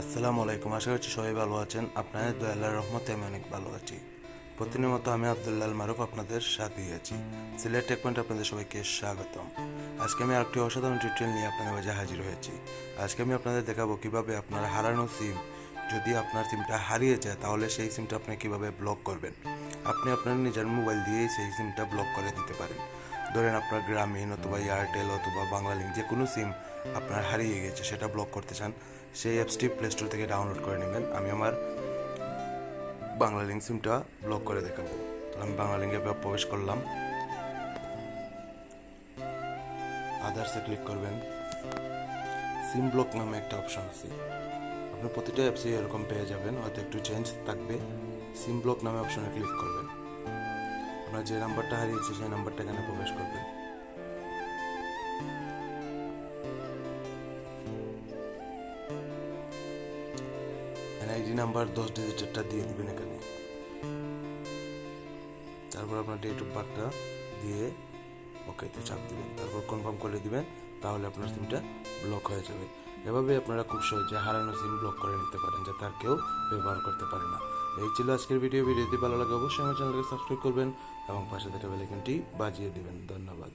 আসসালামু আলাইকুম, আশা করছি সবাই ভালো আছেন। আপনাদের দয়াল্লাহ রহমতে আমি অনেক ভালো আছি। প্রতিনিয়ত আমি আবদুল্লাহ মারুফ আপনাদের সাথেই আছি। সিলেট টেক পয়েন্ট আপনাদের সবাইকে স্বাগতম। আজকে আমি আরেকটি অসাধারণ টিউটোরিয়াল নিয়ে আপনাদের মাঝে হাজির হয়েছি। আজকে আমি আপনাদের দেখাবো কীভাবে আপনার হারানো সিম যদি আপনার সিমটা হারিয়ে যায়, তাহলে সেই সিমটা আপনি কীভাবে ব্লক করবেন। আপনি আপনার নিজের মোবাইল দিয়েই সেই সিমটা ব্লক করে দিতে পারেন। ধরেন আপনার গ্রামীণ অথবা এয়ারটেল অথবা বাংলালিঙ্ক যে কোনো সিম আপনার হারিয়ে গেছে, সেটা ব্লক করতে চান, সেই অ্যাপসটি প্লে স্টোর থেকে ডাউনলোড করে নেবেন। আমি আমার বাংলালিঙ্ক সিমটা ব্লক করে দেখাবো। তো আমি বাংলালিঙ্কে প্রবেশ করলাম। আদার্সে ক্লিক করবেন। সিম ব্লক নামে একটা অপশন আছে। আপনি প্রতিটা অ্যাপসে এরকম পেয়ে যাবেন, হয়তো একটু চেঞ্জ থাকবে। সিম ব্লক নামে অপশনে ক্লিক করবেন। আপনার যে নাম্বারটা হারিয়েছে সেই নাম্বারটা এখানে প্রবেশ করবেন এনআইডি নাম্বার দশ ডিজিটেরটা দিয়ে দিবেন এখানে। তারপর আপনার ডেট অফ বার্থটা দিয়ে ওকেতে চাপ দিবেন। তারপর কনফার্ম করে দিবেন, তাহলে আপনার সিমটা ব্লক হয়ে যাবে। এভাবে আপনারা খুব সহজে হারানো সিম ব্লক করে নিতে পারেন, যাতে আর কেউ ব্যবহার করতে পারে না। এই ছিল আজকের ভিডিও ভিডিওটি ভালো লাগে অবশ্যই আমার চ্যানেলকে সাবস্ক্রাইব করবেন এবং পাশে থাকা বেলাইকনটি বাজিয়ে দেবেন। ধন্যবাদ।